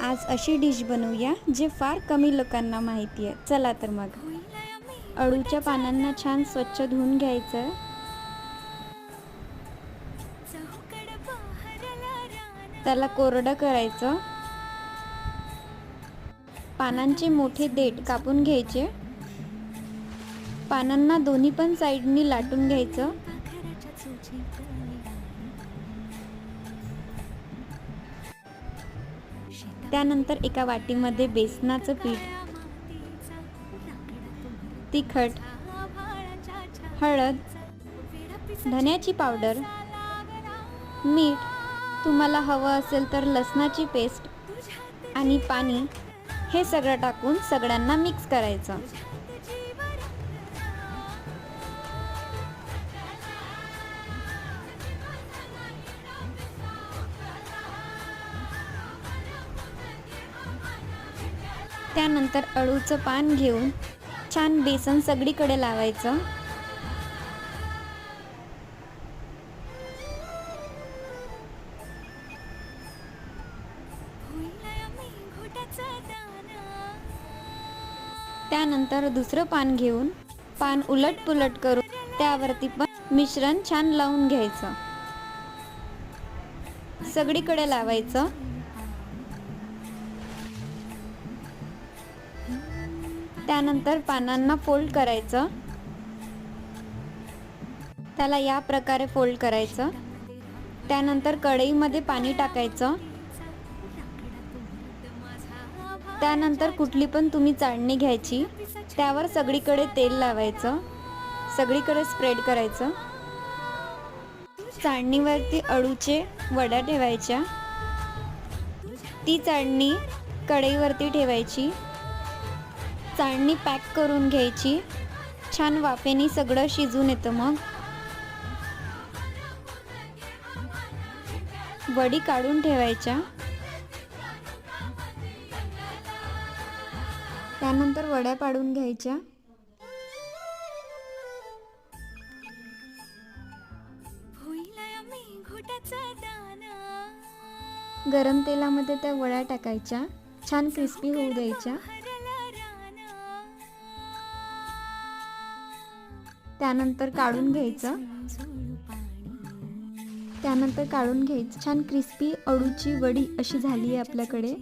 आज अशी डिश बनवूया जे फार कमी लोकांना माहिती आहे. चला तर मग. अळूच्या पानांना छान स्वच्छ धुवून घ्यायचं. त्याला कोरडं करायचं. पानांचे मोठे देठ कापून घ्यायचे. पानांना दोन्ही पण साईडनी लाटून घ्यायचं. त्यानंतर एका वाटीमध्ये बेसनाचं पीठ तिखट हळद धन्याची पावडर मीठ तुम्हाला हवं असेल तर लसणाची पेस्ट आणि पाणी हे सगळं टाकून सगळ्यांना मिक्स करायचं. त्यानंतर अळूचं पान घेऊन छान बेसन सगळीकडे लावायचं. त्यानंतर दुसरं पान घेऊन पान उलट पुलट करून त्यावरती पण मिश्रण छान लावून घ्यायचं. सगळीकडे लावायचं. त्यानंतर पानांना फोल्ड करायचं. त्याला या प्रकारे फोल्ड करायचं. त्यानंतर कढईमध्ये पाणी टाकायचं. त्यानंतर कुठली पण तुम्ही चाळणी घ्यायची त्यावर सगळीकडे तेल लावायचं. सगळीकडे स्प्रेड करायचं. चाळणीवरती अळूचे वड्या ठेवायच्या. ती चाळणी कढईवरती ठेवायची. चाळणी पॅक करून घ्यायची. छान वाफेनी सगळं शिजून येतं मग. वडी काढून ठेवायच्या. त्यानंतर वड्या पाडून घ्यायच्या. गरम तेलामध्ये त्या वड्या टाकायच्या. छान क्रिस्पी होऊ द्यायच्या. त्यानंतर काढून घ्यायचं. त्यानंतर काढून घ्यायचं. छान क्रिस्पी अळूची वडी अशी झाली आहे आपल्याकडे.